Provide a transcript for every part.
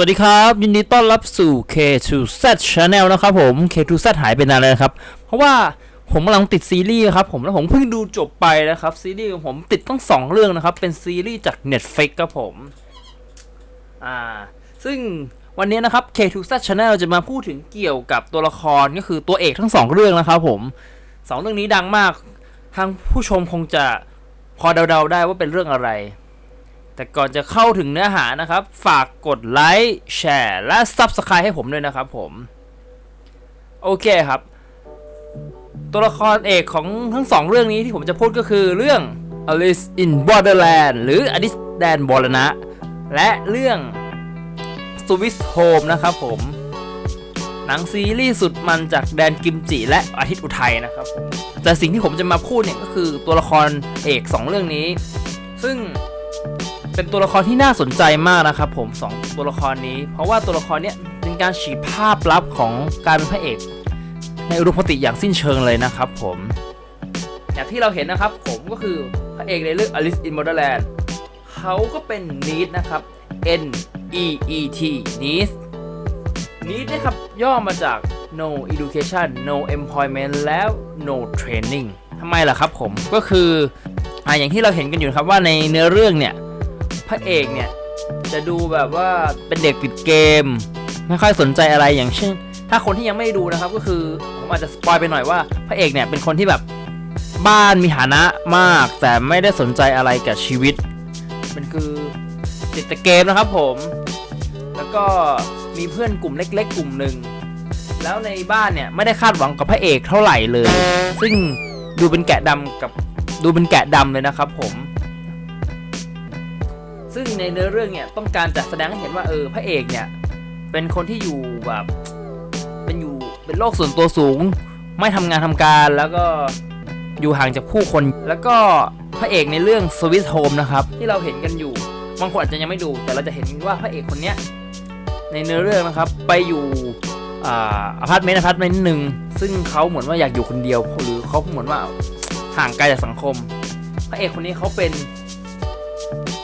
วัสดีครับ ยินดีต้อนรับสู่ K2Z Channel นะครับผม K2Z หายไปนานเลยครับ เพราะว่าผมกำลังติดซีรีส์ครับผมแล้วผมเพิ่งดูจบไปนะครับ ซีรีส์ของผมติดตั้งสองเรื่องนะครับ เป็นซีรีส์จาก Netflix ครับผม อ่า ซึ่งวันนี้นะครับ K2Z Channel จะมาพูดถึงเกี่ยวกับตัวละครก็คือตัวเอกทั้งสองเรื่องนะครับผมสองเรื่องนี้ดังมาก ทางผู้ชมคงจะพอเดาๆได้ว่าเป็นเรื่องอะไร แต่ก่อนจะเข้าถึงเนื้อหานะครับ ฝากกดไลค์แชร์และ Subscribe ให้ผมด้วยนะครับผม โอเคครับ ตัวละครเอกของทั้งสองเรื่องนี้ที่ผมจะพูดก็คือเรื่อง Alice in Borderland หรือ Alice แดนบอลนะ และเรื่อง Swiss Home นะครับผม หนังซีรีส์สุดมันจากแดนกิมจิและอาทิตย์อุทัยนะครับผมแต่สิ่งที่ผมจะมาพูดเนี่ยก็คือตัวละครเอกสองเรื่องนี้ ซึ่ง เป็นตัวละครที่น่าสนใจมากนะครับผมสองตัวละครนี้ เพราะว่าตัวละครเนี้ยเป็นการฉีกภาพลับของการเป็นพระเอก ในอุดมคติอย่างสิ้นเชิงเลยนะครับผม อย่างที่เราเห็นนะครับผมก็คือพระเอกในเรื่อง Alice in Borderland เขาก็เป็น Need นะครับ N E E T Need Need นะครับย่อมาจาก No Education No Employment แล้ว No Training ทำไมล่ะครับผมก็คืออ่าอย่างที่เราเห็นกันอยู่ครับว่าในเนื้อเรื่องเนี่ย พระเอกเนี่ย จะดูแบบว่าเป็นเด็กติดเกม ไม่ค่อยสนใจอะไรอย่างเช่น ถ้าคนที่ยังไม่ดูนะครับก็คือผมอาจจะสปอยไปหน่อยว่าพระเอกเนี่ยเป็นคนที่แบบบ้านมีฐานะมาก แต่ไม่ได้สนใจอะไรกับชีวิต มันคือติดแต่เกมนะครับผม แล้วก็มีเพื่อนกลุ่มเล็ก ๆ กลุ่มหนึ่งแล้วในบ้านเนี่ยไม่ได้คาดหวังกับพระเอกเท่าไหร่เลย ซึ่งดูเป็นแกะดำกับดูเป็นแกะดำเลยนะครับผม ซึ่งในเนื้อเรื่องเนี่ยต้องการจะแสดงให้เห็นว่าเออพระเอกเนี่ยเป็นคนที่อยู่แบบเป็นอยู่เป็นโลกส่วนตัวสูง ไม่ทำงานทำการแล้วก็อยู่ห่างจากผู้คน แล้วก็พระเอกในเรื่อง Sweet Home นะครับที่เราเห็นกันอยู่บางคนอาจจะยังไม่ดูแต่เราจะเห็นว่าพระเอกคนเนี้ยในเนื้อเรื่องนะครับไปอยู่อพาร์ตเมนต์อพาร์ตเมนต์หนึ่งซึ่งเขาเหมือนว่าอยากอยู่คนเดียวหรือเขาเหมือนว่าห่างไกลจากสังคม พระเอกคนนี้เขาเป็น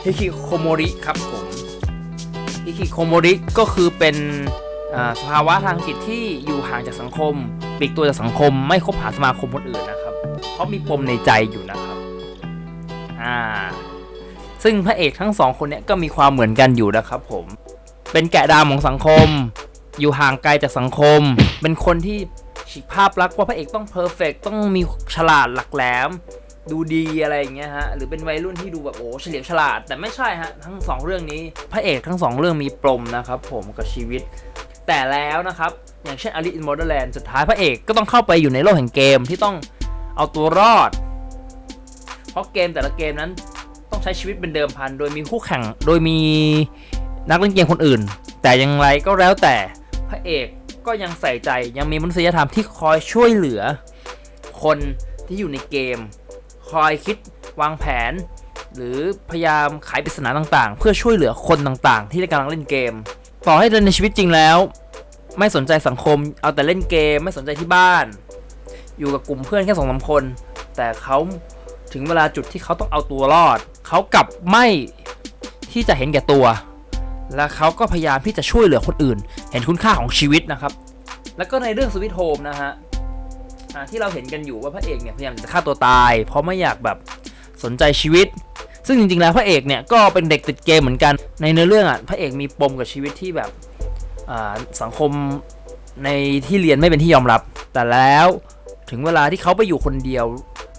ฮิคิโคโมริครับผมฮิคิโคโมริก็คือเป็นสภาวะทางจิตที่อยู่ห่างจากสังคมปลีกตัวจากสังคม ไม่คบหาสมาคมคนอื่นนะครับ เพราะมีปมในใจอยู่นะครับอ่าซึ่งพระเอกทั้งสองคนเนี้ยก็มีความเหมือนกันอยู่นะครับผมเป็นแกะดำของสังคม อยู่ห่างไกลจากสังคม เป็นคนที่ฉีกภาพลักษณ์ว่าพระเอกต้องเพอร์เฟกต้องมีฉลาดหลักแหลม ดูดีอะไรอย่างเงี้ยฮะหรือเป็นวัยรุ่นที่ดูแบบโอ้เฉลียวฉลาด แต่ไม่ใช่ฮะทั้งสองเรื่องนี้พระเอกทั้งสองเรื่องมีปมนะครับผมกับชีวิต แต่แล้วนะครับอย่างเช่น Alice in Borderland สุดท้ายพระเอกก็ต้องเข้าไปอยู่ในโลกแห่งเกมที่ต้องเอาตัวรอด เพราะเกมแต่ละเกมนั้นต้องใช้ชีวิตเป็นเดิมพัน โดยมีคู่แข่งโดยมีนักเล่นเกมคนอื่น แต่อยังไรก็แล้วแต่พระเอกก็ยังใส่ใจยังมีมนุษยธรรมที่คอยช่วยเหลือ คนที่อยู่ในเกม คอยคิดวางแผน หรือพยายามไขปริศนาต่างๆ เพื่อช่วยเหลือคนต่างๆ ที่กำลังเล่นเกม ต่อให้ในชีวิตจริงแล้ว ไม่สนใจสังคมเอาแต่เล่นเกมไม่สนใจที่บ้าน อยู่กับกลุ่มเพื่อนแค่สองสามคน แต่เขาถึงเวลาจุดที่เขาต้องเอาตัวรอด เขากลับไม่ที่จะเห็นแก่ตัว และเขาก็พยายามที่จะช่วยเหลือคนอื่น เห็นคุณค่าของชีวิตนะครับ แล้วก็ในเรื่องสวิตโฮมนะฮะ ที่เราเห็นกันอยู่ว่าพระเอกเนี่ยพยายามจะฆ่าตัวตาย เพราะไม่อยากแบบสนใจชีวิต ซึ่งจริงๆแล้วพระเอกเนี่ยก็เป็นเด็กติดเกมเหมือนกัน ในเนื้อเรื่องอะพระเอกมีปมกับชีวิตที่แบบสังคมในที่เรียนไม่เป็นที่ยอมรับ แต่แล้วถึงเวลาที่เขาไปอยู่คนเดียว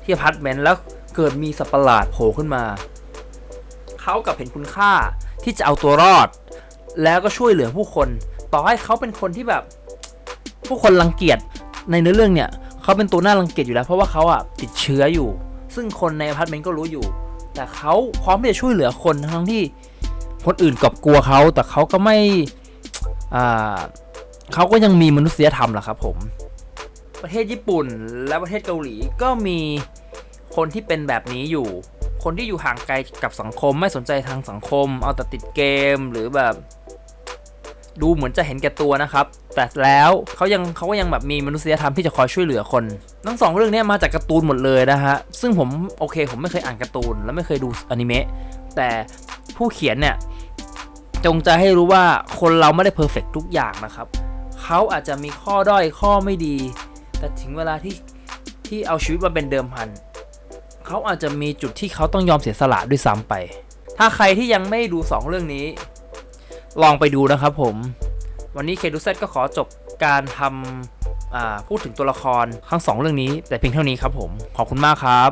ที่อพาร์ตเมนต์แล้วเกิดมีสัตว์ประหลาดโผล่ขึ้นมา เขากลับเห็นคุณค่าที่จะเอาตัวรอด แล้วก็ช่วยเหลือผู้คน ต่อให้เขาเป็นคนที่แบบ ผู้คนรังเกียจในเนื้อเรื่องเนี่ย เขาเป็นตัวน้ารังเกียจอยู่แล้ว เพราะว่าเขาอะติดเชื้ออยู่ ซึ่งคนในอพาร์ตเมนต์ก็รู้อยู่ แต่เขาพร้อมที่จะช่วยเหลือคนทั้งที่คนอื่นกลับกลัวเขาแต่เขาก็ไม่อ่าเขาก็ยังมีมนุษยธรรมแหละครับผม ประเทศญี่ปุ่นและประเทศเกาหลีก็มีคนที่เป็นแบบนี้อยู่ คนที่อยู่ห่างไกลกับสังคมไม่สนใจทางสังคม เอาแต่ติดเกมหรือแบบ ดูเหมือนจะเห็นแก่ตัวนะครับ แต่แล้วเขายังเขาก็ยังแบบมีมนุษยธรรมที่จะคอยช่วยเหลือคน ทั้งสองเรื่องนี้มาจากการ์ตูนหมดเลยนะฮะ ซึ่งผมโอเค ผมไม่เคยอ่านการ์ตูน และไม่เคยดูอนิเมะ แต่ผู้เขียนเนี่ยจจงใจให้รู้ว่าคนเราไม่ได้เพอร์เฟกทุกอย่างนะครับ เขาอาจจะมีข้อด้อยข้อไม่ดี แต่ถึงเวลาที่ที่เอาชีวิตมาเป็นเดิมพัน เขาอาจจะมีจุดที่เขาต้องยอมเสียสละด้วยซ้ำไป ถ้าใครที่ยังไม่ดู 2 เรื่องนี้ ลองไปดูนะครับผม วันนี้เคดูเซตก็ขอจบการทำพูดถึงตัวละครทั้งสองเรื่องนี้แต่เพียงเท่านี้ครับผม ขอบคุณมากครับ